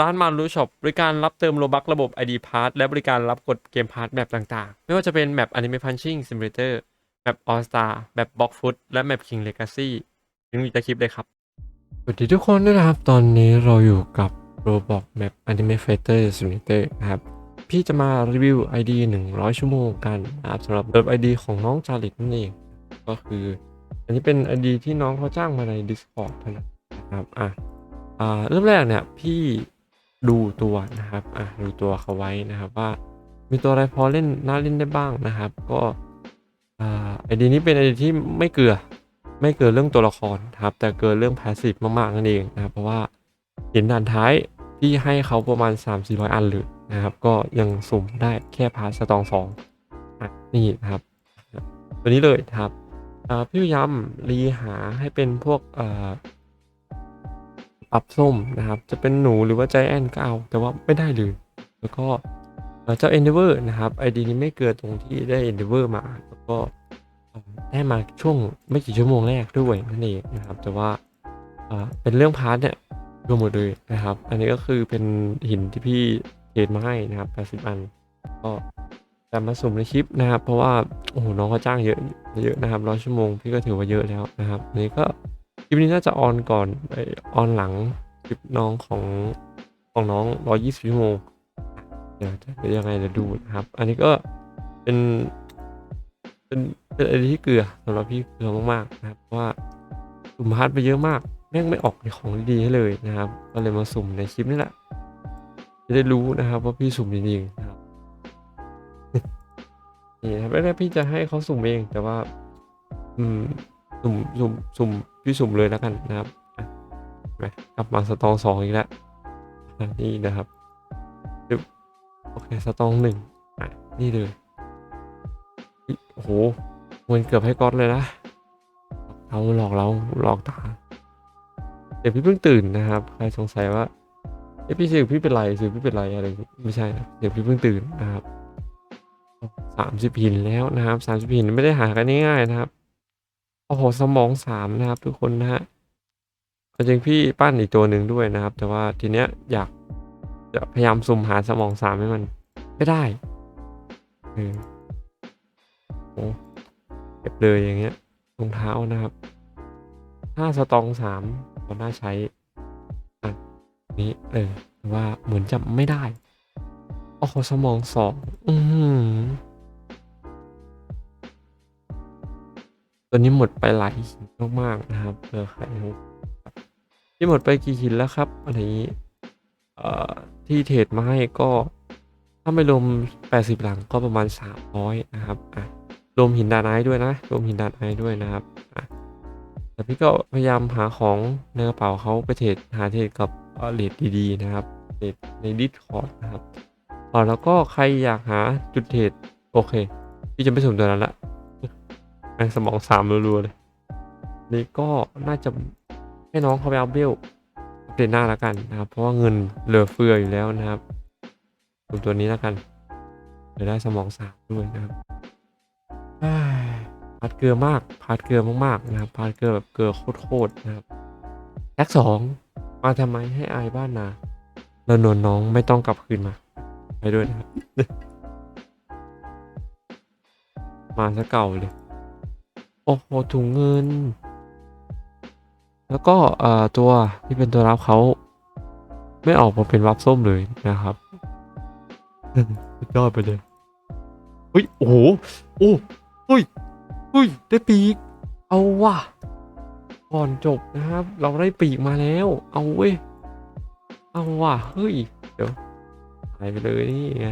ร้านมารูช็อปบริการรับเติมโลบักระบบ ID Pass และบริการรับกดเกมพาร์ทแมปต่างๆ ไม่ว่าจะเป็นแมป Anime Punching Simulator แมป All Star แมป Block Foot และแมป King Legacy ลิงก์อยู่ใต้คลิปเลยครับ สวัสดีทุกคนด้วยนะครับ ตอนนี้เราอยู่กับ Roblox Map Anime Fighter Simulator นะครับ พี่จะมารีวิว ID 100 ชั่วโมงกันนะครับสำหรับเติม ID ของน้องจาริตนั่นเอง ก็คือ อันนี้เป็น ID ที่น้องเขาจ้างมาใน Discord เท่านั้นนะครับอะอ่าเริ่มแรกเนี่ยพี่ ดูตัวนะครับอะดูตัวเขาไว้นะครับว่า มีตัวอะไรพอเล่นน่าเล่นได้บ้างนะครับ ก็อไอเดียนี้เป็นไอเดียที่ไม่เกลือไม่เกินเรื่องตัวละครครับ แต่เกินเรื่องพาสซีฟมากๆนั่นเองนะครับเพราะว่าเห็นด่านท้ายที่ให้เขาประมาณ 3 4 0 0 อันเลยนะครับ ก็ยังสุ่มได้แค่พาสตองสองนี่นะครับ ตัวนี้เลยครับพี่ยายามรีหาให้เป็นพวก อับส้มนะครับ จะเป็นหนูหรือว่าใจแอนก็เอา แต่ว่าไม่ได้เลย แล้วก็เอ่อเจ้า Endeavor นะครับ ID นี้ไม่เกินตรงที่ได้ Endeavor มา แล้วก็ได้มาช่วงไม่กี่ชั่วโมงแรกด้วยนั่นเองนะครับ แต่ว่าอ่าเป็นเรื่องพาร์ทเนี่ยรวมหมดเลยนะครับ อันนี้ก็คือเป็นหินที่พี่เทรดมาให้นะครับ 80 อัน ก็จะมาสุ่มในคลิปนะครับ เพราะว่า โอ้โห น้องเขาจ้างเยอะเยอะนะครับร้อยชั่วโมง พี่ก็ถือว่าเยอะแล้วนะครับ อันนี้ก็ คลิปนี้น่าจะออนก่อนไอออนหลังคลิปน้องของของน้องร้อยยี่สิบชั่วโมงเดี๋ยวจะเป็นยังไงเดี๋ยวดูนะครับ อันนี้ก็เป็นเป็นเป็นอะไรที่เกลือสำหรับพี่เกลือมากๆนะครับว่าสุ่มพาร์ทไปเยอะมาก แม่งไม่ออกในของดีให้เลยนะครับ ก็เลยมาสุ่มในคลิปนี่แหละจะได้รู้นะครับว่าพี่สุ่มจริงๆนะครับนี่ครับแรกๆพี่จะให้เขาสุ่มเองแต่ว่า อืมสุ่มสุ่มสุ่ม พี่สุ่มเลยแล้วกันนะครับไหมกลับมาสตองสองอีกแล้วนี่นะครับปึ๊บโอเคสตองหนึ่งนี่เลยโอ้โหมันเกือบให้ก๊อตเลยนะเอาหลอกเราหลอกตาเดี๋ยวพี่เพิ่งตื่นนะครับ ใครสงสัยว่าเอ้พี่สื่อพี่เป็นไรสื่อพี่เป็นไรอะไรไม่ใช่นะเดี๋ยวพี่เพิ่งตื่นนะครับสามสิบหินแล้วนะครับสามสิบหินไม่ได้หากันง่ายๆนะครับ โอ้โหสมองสามนะครับ ทุกคนนะฮะจริงพี่ปั้นอีกตัวหนึ่งด้วยนะครับ แต่ว่าทีเนี้ยอยากจะพยายามสุ่มหาสมองสามให้มัน ไม่ได้เออโอ้เก็บเลยอย่างเงี้ยรองเท้านะครับถ้าสตองสามก็น่าใช้อะนี้เออแต่ว่าเหมือนจะไม่ได้โอ้โหสมองสองอือ ตัวนี้หมดไปหลายหินมากๆนะครับเออใครที่หมดไปกี่หินแล้วครับอันนี้เอ่อที่เทรดมาให้ก็ถ้าไม่รวม 80 หลังก็ประมาณ 300 นะครับอะรวมหินดานไอด้วยนะรวมหินดานไอด้วยนะครับอะแต่พี่ก็พยายามหาของในกระเป๋าเขาไปเทรดหาเทรดกับเลดดีๆนะครับเทรดในดิสคอร์ดนะครับอ๋อแล้วก็ใครอยากหาจุดเทรดโอเค พี่จะไม่สุ่มตัวนั้นละ แม่งสมองสามรัวๆเลย นี่ก็น่าจะให้น้องเขาไปเอาเบลอัปเดตหน้าแล้วกันนะครับ เพราะว่าเงินเหลือเฟืออยู่แล้วนะครับดูตัวนี้แล้วกันเดี๋ยวได้สมองสามด้วยนะครับอ้ยพาดเกลือมากพาดเกลือมากๆนะครับพาดเกลือแบบเกลือโคตรๆนะครับแท็กสองมาทำไมให้อายบ้านนาแล้วนวลน้องไม่ต้องกลับคืนมา ไปด้วยนะครับ มาซะเก่าเลย โอ้โหถุงเงิน แล้วก็เอ่อตัวที่เป็นตัวรับเขาไม่ออกมาเป็นวับส้มเลยนะครับสุดยอดไปเลยเฮ้ยโอ้โหโอ้เฮ้ยเฮ้ยได้ปีก เอาว่ะก่อนจบนะครับ เราได้ปีกมาแล้ว เอาเว้ยเอาว่ะเฮ้ยเดี๋ยวหายไปเลยนี่ไง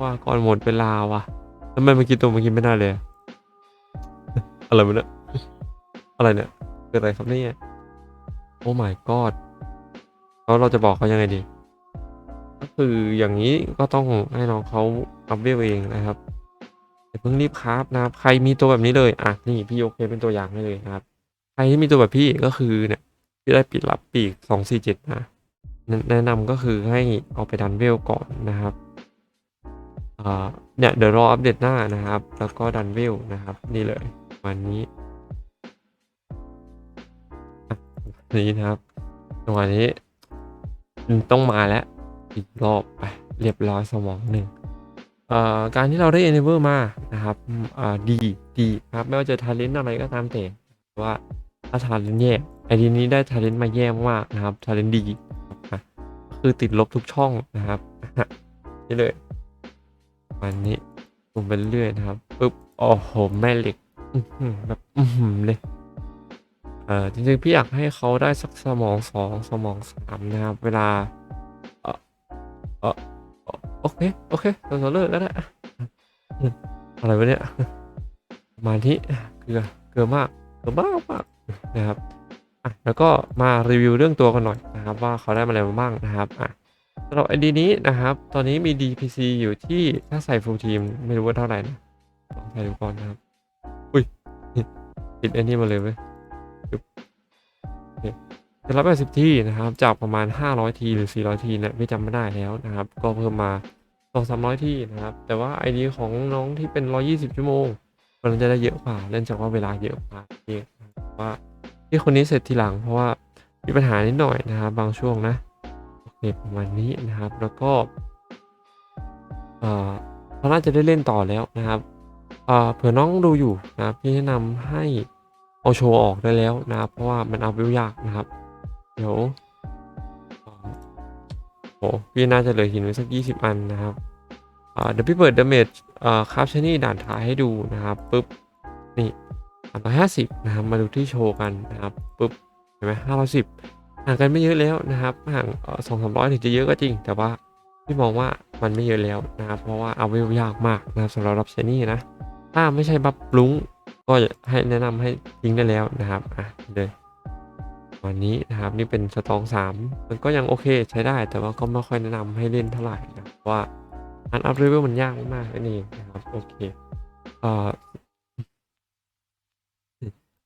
ว่าก่อนหมดเวลาว่ะทำไมเมื่อกี้ตัวเมื่อกี้ไม่ได้เลย อะไรมันเนี่ยอะไรเนี่ยเกิดอะไรครับเนี่ยโอ้ my god แล้วเราจะบอกเขายังไงดี ก็คืออย่างนี้ก็ต้องให้น้องเขาอัพเวลเองนะครับอย่าเพิ่งรีบคราฟนะครับ ใครมีตัวแบบนี้เลยอะนี่พี่โอเคเป็นตัวอย่างให้เลยนะครับ ใครที่มีตัวแบบพี่ก็คือเนี่ยพี่ได้ปิดรับปีกสองสี่เจ็ดนะแนะนะนำก็คือให้เอาไปดันเวลก่อนนะครับเนี่ยเดี๋ยวรออัปเดตหน้านะครับ แล้วก็ดันเวลนะครับ นี่เลย วันนี้นี่นะครับจังหวะนี้ต้องมาแล้วอีกรอบไปเรียบร้อยสมองหนึ่งการที่เราได้ enable มานะครับดีดีครับไม่ว่าจะ talent อะไรก็ตามแต่ว่าถ้า talent แย่ไอดีนี้ได้ talent มาแย่มากนะครับ talent ดีคือติดลบทุกช่องนะครับนี่เลยวันนี้ผมไปเรื่อยนะครับปุ๊บโอ้โหแม่เหล็ก อื้อหือแบบอื้อหือเลยเออจริงๆ พี่อยากให้เขาได้สักสมองสองสมองสามนะครับ เวลาเออเออโอเค โอเคเราจะเลิกแล้วนะอืมอะไรวะเนี่ยมาที่เกลือเกลือมากเกลือมากมากนะครับอะแล้วก็มารีวิวเรื่องตัวกันหน่อยนะครับ ว่าเขาได้มาอะไรมาบ้างนะครับอะสำหรับไอดีนี้นะครับ ตอนนี้มี DPC อยู่ที่ถ้าใส่ full team ไม่รู้ว่าเท่าไหร่นะลองใส่ดูก่อนนะครับ ปิดไอ้นี่มาเลยเว้ยจะรับ80ที่นะครับ จากประมาณ 500 ทีหรือ 400 ทีเนี่ยไม่จำไม่ได้แล้วนะครับ ก็เพิ่มมา 2-300 ที่นะครับ แต่ว่าไอดีของน้องที่เป็น 120 ชั่วโมง มันจะได้เยอะกว่าเนื่องจากว่าเวลาเยอะกว่าเองว่าที่คนนี้เสร็จทีหลังเพราะว่ามีปัญหานิดหน่อยนะครับ บางช่วงนะโอเคประมาณนี้นะครับ แล้วก็เอ่อเขาน่าจะได้เล่นต่อแล้วนะครับเออเผื่อน้องดูอยู่นะพี่แนะนำให้ เอาโชว์ออกได้แล้วนะครับ เพราะว่ามันเอาวิวยากนะครับ เดี๋ยวเอ่อโหพี่น่าจะเหลือหินไว้สัก 20 อันนะครับอ่าเดี๋ยวพี่เปิด damage อ่าคราฟชนี่ด่านท้ายให้ดูนะครับปุ๊บนี่350นะครับมาดูที่โชว์กันนะครับปุ๊บเห็นไหม510ห่างกันไม่เยอะแล้วนะครับห่างสองสามร้อยถึงจะเยอะก็จริง แต่ว่าพี่มองว่ามันไม่เยอะแล้วนะครับ เพราะว่าเอาไว้ยากมากนะครับสำหรับรับชนี่นะ ถ้าไม่ใช่บัฟลุง ก็ให้แนะนำให้ทิ้งได้แล้วนะครับอะเลยวันนี้นะครับนี่เป็นสตองสามมันก็ยังโอเคใช้ได้แต่ว่าก็ไม่ค่อยแนะนำให้เล่นเท่าไหร่นะเพราะว่าการอัพเลเวลมันยากมากๆนั่นเองนะครับโอเคเอ่อ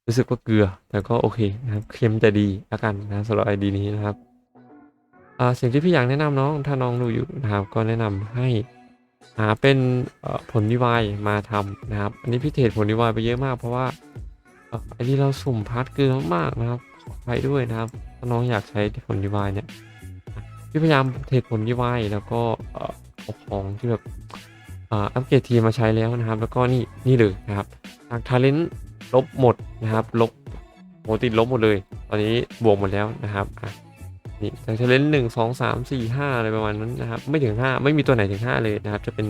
รู้สึกว่าเกลือแต่ก็โอเคนะครับเค็มจะดีแล้วกันนะสำหรับไอดีนี้นะครับอ่าสิ่งที่พี่อยากแนะนำน้องถ้าน้องดูอยู่นะครับก็แนะนำให้ หาเป็นผลดีวายมาทำนะครับ อันนี้พี่เทรดผลดีวายไปเยอะมาก เพราะว่าอ่อไอที่เราสุ่มพาร์ทเกลือมากๆนะครับไปด้วยนะครับถ้าน้องอยากใช้ผลดีวายเนี่ยพี่พยายามเทรดผลดีวายแล้วก็เอาของที่แบบอัปเกรดทีมาใช้แล้วนะครับ แล้วก็นี่นี่เลยนะครับทางทาเลนลบหมดนะครับ ลบโหติดลบหมดเลย ตอนนี้บวกหมดแล้วนะครับ นี่จากทาเลนหนึ่งสองสามสี่ห้าอะไรประมาณนั้นนะครับ ไม่ถึงห้าไม่มีตัวไหนถึงห้าเลยนะครับ จะเป็น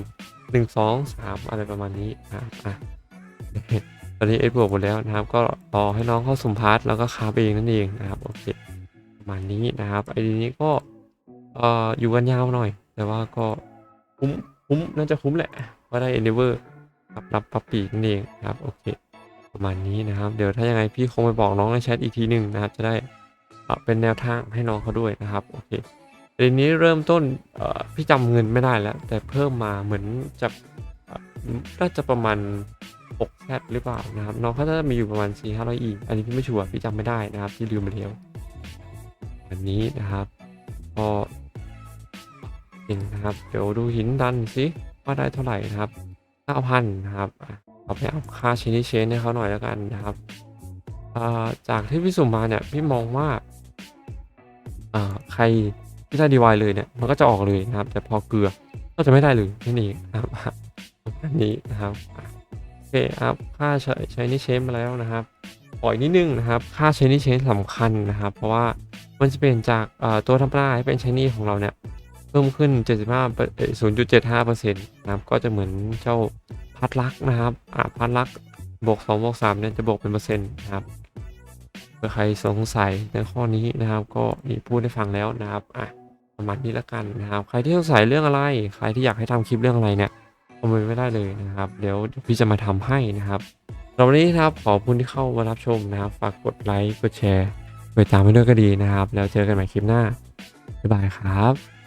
หนึ่งสองสามอะไรประมาณนี้นะครับอะตอนนี้เอ็ดบวกหมดแล้วนะครับ ก็รอให้น้องเข้าสุ่มพาร์ทแล้วก็คาบเองนั่นเองนะครับโอเคประมาณนี้นะครับไอดีนี้ก็เอ่ออยู่กันยาวหน่อย แต่ว่าก็คุ้มคุ้มน่าจะคุ้มแหละเพราได้เอเนเวอร์รับรับปับปีกนั่นเองนะครับโอเค ประมาณนี้นะครับ เดี๋ยวถ้ายังไงพี่คงไปบอกน้องในแชทอีกทีหนึ่งนะครับ จะได้ เป็นแนวทางให้น้องเขาด้วยนะครับโอเคทีนี้เริ่มต้นพี่จำเงินไม่ได้แล้ว แต่เพิ่มมาเหมือนจะน่าจะประมาณ6แซดหรือเปล่านะครับน้องเขาจะมีอยู่ประมาณ 4 5 0 0อีอันนี้พี่ไม่ชัวร์พี่จำไม่ได้นะครับพี่ลืมไปแล้วอันนี้นะครับก็เองนะครับเดี๋ยวดูหินดันสิว่าได้เท่าไหร่นะครับ9,000นะครับเอาไปเอาค่าชินิเชนให้เขาหน่อยแล้วกันนะครับจากที่พี่สุ่มมาเนี่ยพี่มองว่า ใครที่ได้ดีวายเลยเนี่ยมันก็จะออกเลยนะครับ แต่พอเกลือก็จะไม่ได้เลยนั่นเองนะครับอันนี้นะครับโอเคครับค่าใช้ใช้นี่เชนมาแล้วนะครับขออีกนิดนึงนะครับ ค่าใช้นี่เชนสำคัญนะครับ เพราะว่ามันจะเปลี่ยนจากตัวธรรมดาให้เป็นใช้นี่ของเราเนี่ยเพิ่มขึ้น 75เปอร์เอ่อ0.75เปอร์เซ็นต์นะครับ ก็จะเหมือนเจ้าพัดลักนะครับอ่าพัดลักบวก2บวก3เนี่ยจะบวกเป็นเปอร์เซ็นต์นะครับ เผื่อใครสงสัยในข้อนี้นะครับ ก็มีพูดให้ฟังแล้วนะครับอะประมาณนี้ละกันนะครับ ใครที่สงสัยเรื่องอะไร ใครที่อยากให้ทำคลิปเรื่องอะไรเนี่ยคอมเมนต์ไม่ได้เลยนะครับ เดี๋ยวพี่จะมาทำให้นะครับสำหรับวันนี้นะครับขอบคุณที่เข้ามารับชมนะครับ ฝากกดไลค์กดแชร์กดติดตามไว้ด้วยก็ดีนะครับ แล้วเจอกันใหม่คลิปหน้าบ๊ายบายครับ